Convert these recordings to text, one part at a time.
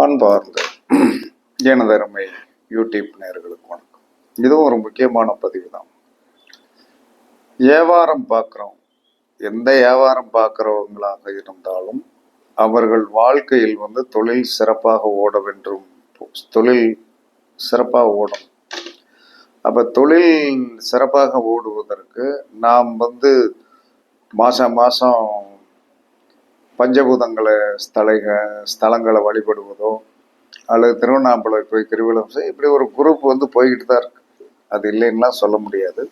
அன்பார்ந்த எனதருமை யூடியூப் நேர்களுக்கு வணக்கம். இதுவும் ஒரு முக்கியமான பதிவு தான் வியாபாரம் பார்க்குறோம். எந்த வியாபாரம் பார்க்குறவங்களாக இருந்தாலும் அவர்கள் வாழ்க்கையில் வந்து தொழில் சிறப்பாக ஓட வேண்டும் தொழில் சிறப்பாக ஓடும். அப்போ தொழில் சிறப்பாக ஓடுவதற்கு நாம் வந்து மாதம் மாதம் பஞ்சபூதங்களை ஸ்தலைக ஸ்தலங்களை வழிபடுவதோ அல்லது திருவண்ணாமலை போய் கிருவிலம் செய்ய இப்படி ஒரு குரூப் வந்து போய்கிட்டு தான் இருக்கு. அது இல்லைன்னுலாம் சொல்ல முடியாது.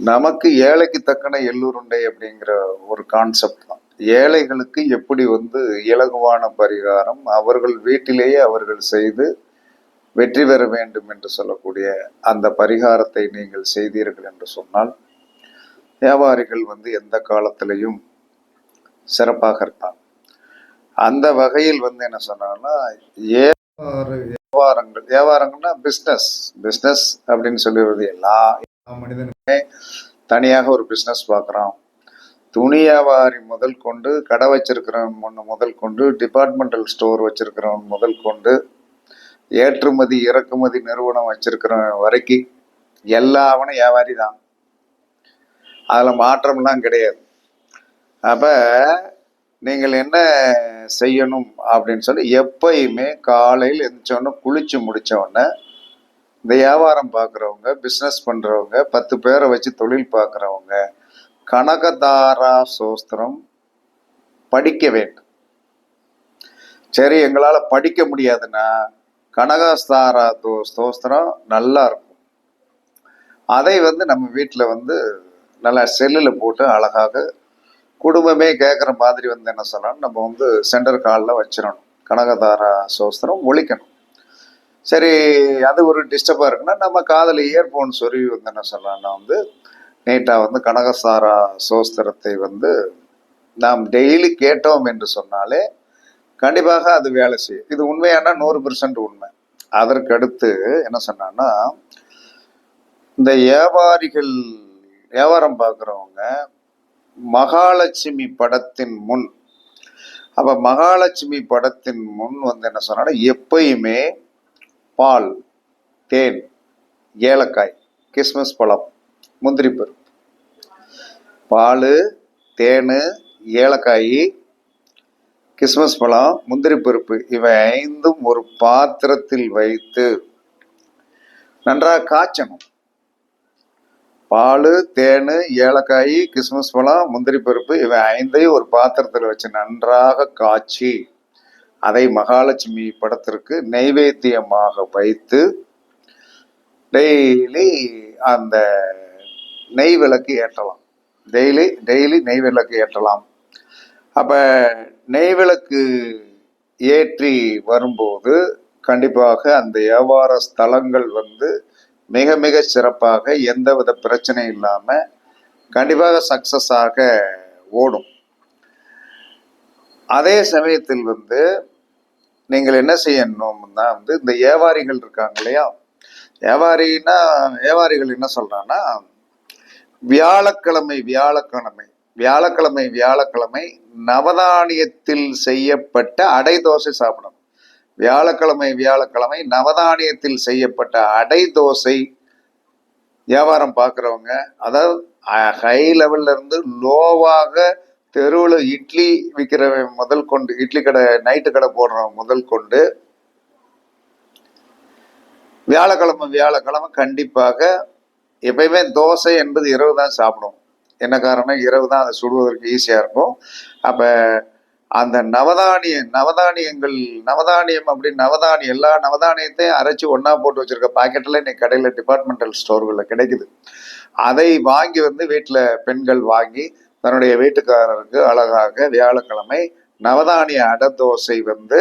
நமக்கு ஏழைக்கு தக்கன எள்ளுருண்டை அப்படிங்கிற ஒரு கான்செப்ட் தான். ஏழைகளுக்கு எப்படி வந்து இலகுவான பரிகாரம் அவர்கள் வீட்டிலேயே அவர்கள் செய்து வெற்றி பெற வேண்டும் என்று சொல்லக்கூடிய அந்த பரிகாரத்தை நீங்கள் செய்தீர்கள் என்று சொன்னால் வியாபாரிகள் வந்து எந்த காலத்திலையும் சிறப்பாக இருப்பாங்க அந்த வகையில் வந்து என்ன சொன்னாங்கன்னா வியாபார வியாபாரங்கள் வியாபாரங்கள்னா பிஸ்னஸ் பிஸ்னஸ் அப்படின்னு சொல்லிடுறது எல்லா எல்லா மனிதனுமே தனியாக ஒரு பிஸ்னஸ் பார்க்குறோம். துணி வியாபாரி முதல் கொண்டு கடை வச்சிருக்கிறவன் ஒன்று முதல் கொண்டு டிபார்ட்மெண்டல் ஸ்டோர் வச்சிருக்கிறவன் முதல் கொண்டு ஏற்றுமதி இறக்குமதி நிறுவனம் வச்சிருக்கிறவன் வரைக்கும் எல்லாவனும் வியாபாரி தான். அதில் மாற்றம்லாம் கிடையாது. அப்போ நீங்கள் என்ன செய்யணும் அப்படின்னு சொல்லி எப்பயுமே காலையில் எழுந்திரிச்சோடனே குளிச்சு முடித்தோடனே இந்த வியாபாரம் பார்க்குறவங்க பிஸ்னஸ் பண்ணுறவங்க பத்து பேரை வச்சு தொழில் பார்க்குறவங்க கனகதாரா சோஸ்திரம் படிக்க வேண்டும். சரி எங்களால் படிக்க முடியாதுன்னா கனகஸ்தாரா தோ ஸ்தோஸ்திரம் நல்லா இருக்கும். அதை வந்து நம்ம வீட்டில் வந்து நல்லா செல்லில் போட்டு அழகாக குடும்பமே கேட்குற மாதிரி வந்து என்ன சொல்லணும் நம்ம வந்து சென்டர் காலில் வச்சிடணும் கனகதாரா சோஸ்திரம் ஒழிக்கணும். சரி அது ஒரு டிஸ்டர்பாக இருக்குன்னா நம்ம காதில் இயர்ஃபோன் சொருவி வந்து என்ன சொல்லலாம்னா வந்து நீட்டாக வந்து கனகசாரா சோஸ்திரத்தை வந்து நாம் டெய்லி கேட்டோம் என்று சொன்னாலே கண்டிப்பாக அது வேலை செய்யும். இது உண்மையானா நூறு பெர்சன்ட் உண்மை? அதற்கடுத்து என்ன சொன்னான்னா இந்த வியாபாரிகள் வியாபாரம் பார்க்குறவங்க மகாலட்சுமி படத்தின் முன். அப்போ மகாலட்சுமி படத்தின் முன் வந்து என்ன சொன்னா எப்பயுமே பால் தேன் ஏலக்காய் கிறிஸ்மஸ் பழம் முந்திரி பருப்பு. பால் தேன் ஏலக்காய் கிறிஸ்மஸ் பழம் முந்திரி பருப்பு இவை ஐந்தும் ஒரு பாத்திரத்தில் வைத்து நன்றாக காய்ச்சணும். பால் தேன் ஏலக்காய் கிறிஸ்மஸ் பழம் முந்திரி பருப்பு இவை ஐந்தையும் ஒரு பாத்திரத்தில் வச்சு நன்றாக காய்ச்சி அதை மகாலட்சுமி படத்திற்கு நைவேத்தியமாக வைத்து டெய்லி அந்த நெய் விளக்கு ஏற்றலாம். டெய்லி டெய்லி நெய் விளக்கு ஏற்றலாம். அப்போ நெய் விளக்கு ஏற்றி வரும்போது கண்டிப்பாக அந்த வியாபார ஸ்தலங்கள் வந்து மிக மிக சிறப்பாக எந்தவித பிரச்சனை இல்லாமல் கண்டிப்பாக சக்சஸ் ஆக ஓடும். அதே சமயத்தில் வந்து நீங்கள் என்ன செய்யணும்னா வந்து இந்த வியாபாரிகள் இருக்காங்க இல்லையா? வியாபாரின்னா வியாபாரிகள் என்ன சொல்கிறான்னா வியாழக்கிழமை வியாழக்கிழமை வியாழக்கிழமை வியாழக்கிழமை நவதானியத்தில் செய்யப்பட்ட அடை தோசை சாப்பிடணும். வியாழக்கிழமை வியாழக்கிழமை நவதானியத்தில் செய்யப்பட்ட அடை தோசை வியாபாரம் பார்க்குறவங்க அதாவது ஹை லெவல்ல இருந்து லோவாக தெருவில் இட்லி விற்கிறவன் முதல் கொண்டு இட்லி கடை நைட்டு கடை போடுறவன் முதல் கொண்டு வியாழக்கிழமை வியாழக்கிழமை கண்டிப்பாக எப்பயுமே தோசை என்பது இரவு தான் சாப்பிடும். என்ன காரணம்? இரவு தான் அதை சுடுவதற்கு ஈஸியாக இருக்கும். அப்போ அந்த நவதானிய நவதானியங்கள் நவதானியம் அப்படி நவதானியம் எல்லா நவதானியத்தையும் அரைச்சி ஒன்றா போட்டு வச்சிருக்க பாக்கெட்டில் இன்னைக்கு கடையில் டிபார்ட்மெண்டல் ஸ்டோர்களில் கிடைக்குது. அதை வாங்கி வந்து வீட்டில் பெண்கள் வாங்கி தன்னுடைய வீட்டுக்காரருக்கு அழகாக வியாழக்கிழமை நவதானிய அடை தோசை வந்து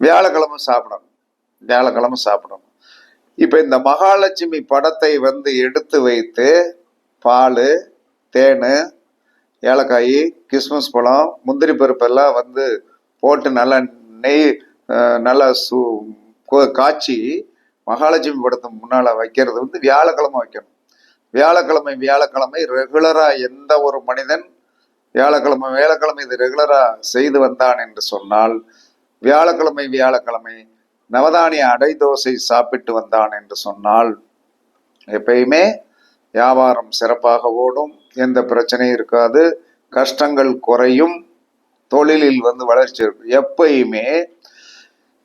வியாழக்கிழமை சாப்பிடணும். வியாழக்கிழமை சாப்பிடணும். இப்போ இந்த மகாலட்சுமி படத்தை வந்து எடுத்து வைத்து பால் தேன் ஏலக்காய் கிறிஸ்மஸ் பழம் முந்திரி பருப்பெல்லாம் வந்து போட்டு நல்லா நெய் நல்லா சு காய்ச்சி மகாலட்சுமி படத்துக்கு முன்னால் வைக்கிறது வந்து வியாழக்கிழமை வைக்கணும். வியாழக்கிழமை வியாழக்கிழமை ரெகுலராக எந்த ஒரு மனிதன் வியாழக்கிழமை வியாழக்கிழமை இது ரெகுலராக செய்து வந்தான் என்று சொன்னால் வியாழக்கிழமை வியாழக்கிழமை நவதானிய அடை தோசை சாப்பிட்டு வந்தான் என்று சொன்னால் எப்பயுமே வியாபாரம் சிறப்பாக ஓடும். எந்த பிரச்சனையும் இருக்காது. கஷ்டங்கள் குறையும். தொழிலில் வந்து வளர்ச்சி இருக்கும் எப்பயுமே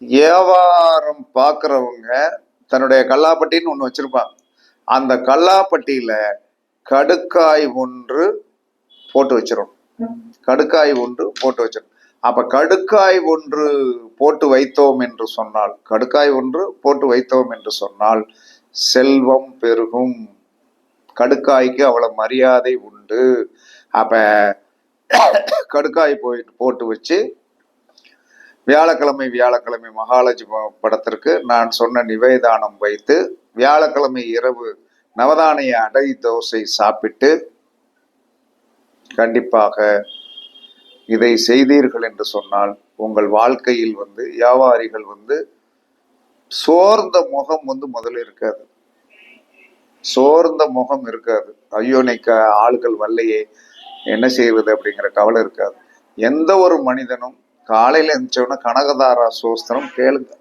வியாபாரம் பார்க்குறவங்க தன்னுடைய கல்லாப்பட்டின்னு ஒன்று வச்சுருப்பாங்க. அந்த கல்லாப்பட்டியில் கடுக்காய் ஒன்று போட்டு வச்சிடும் கடுக்காய் ஒன்று போட்டு வச்சிடும் அப்போ கடுக்காய் ஒன்று போட்டு வைத்தோம் என்று சொன்னால் கடுக்காய் ஒன்று போட்டு வைத்தோம் என்று சொன்னால் செல்வம் பெருகும். கடுக்காய்க்கு அவ்வளவு மரியாதை உண்டு. அப்ப கடுக்காய் போயிட்டு போட்டு வச்சு வியாழக்கிழமை வியாழக்கிழமை மகாலட்சுமி படத்திற்கு நான் சொன்ன நிவேதானம் வைத்து வியாழக்கிழமை இரவு நவதானிய அடை தோசை சாப்பிட்டு கண்டிப்பாக இதை செய்தீர்கள் என்று சொன்னால் உங்கள் வாழ்க்கையில் வந்து வியாபாரிகள் வந்து சோர்ந்த முகம் வந்து முதல்ல இருக்காது. சோர்ந்த முகம் இருக்காது. ஐயோ நிக்க ஆளுகள் வல்லையே என்ன செய்வது அப்படிங்கிற கவலை இருக்காது. எந்த ஒரு மனிதனும் காலையில எழுந்தோடனே கனகதாரா சோஸ்திரம் கேளுங்க.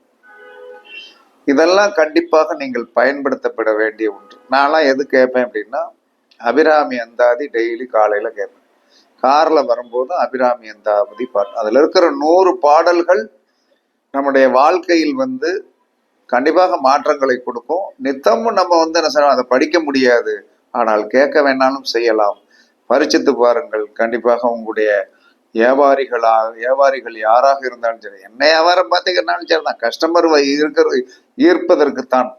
இதெல்லாம் கண்டிப்பாக நீங்கள் பயன்படுத்தப்பட வேண்டிய ஒன்று. நான்லாம் எது கேட்பேன் அப்படின்னா அபிராமி அந்தாதி டெய்லி காலையில கேட்பேன். கார்ல வரும்போது அபிராமி அந்தாதி பாட்டு. அதுல இருக்கிற நூறு பாடல்கள் நம்முடைய வாழ்க்கையில் வந்து கண்டிப்பாக மாற்றங்களை கொடுக்கும். நித்தமும் நம்ம வந்து என்ன செய்யணும் அதை படிக்க முடியாது. ஆனால் கேட்க வேணாலும் செய்யலாம். பரிச்சித்து பாருங்கள். கண்டிப்பாக உங்களுடைய வியாபாரிகளா வியாபாரிகள் யாராக இருந்தாலும் சரி என்ன வியாபாரம் பார்த்தீங்கன்னாலும் சரி தான். கஸ்டமர் இருக்கிற ஈர்ப்பதற்குத்தான்.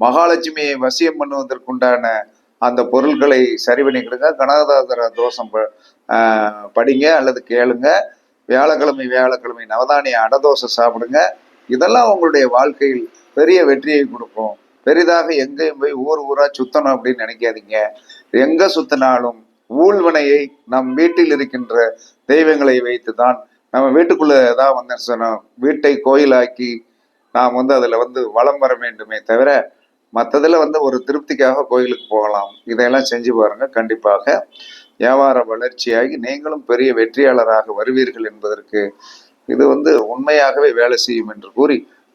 மகாலட்சுமியை வசியம் பண்ணுவதற்குண்டான அந்த பொருட்களை சரி பண்ணிக்கிடுங்க கனகதாசர தோஷம் ப- படிங்க அல்லது கேளுங்க. வியாழக்கிழமை வியாழக்கிழமை நவதானிய அடதோசை சாப்பிடுங்க. இதெல்லாம் உங்களுடைய வாழ்க்கையில் பெரிய வெற்றியை கொடுக்கும். பெரிதாக எங்கேயும் போய் ஊர் ஊரா சுத்தணும் அப்படின்னு நினைக்காதீங்க. எங்க சுத்தினாலும் ஊழ்வினையை நம் வீட்டில் இருக்கின்ற தெய்வங்களை வைத்து தான் நம்ம வீட்டுக்குள்ள தான் வந்து சொன்னோம் வீட்டை கோயிலாக்கி நாம் வந்து அதுல வந்து வலம் வர வேண்டுமே தவிர மற்றதில் வந்து ஒரு திருப்திக்காக கோயிலுக்கு போகலாம். இதையெல்லாம் செஞ்சு பாருங்க. கண்டிப்பாக வியாபார வளர்ச்சியாகி நீங்களும் பெரிய வெற்றியாளராக வருவீர்கள் என்பதற்கு இது வந்து உண்மையாகவே வேலை செய்யும் என்று கூறி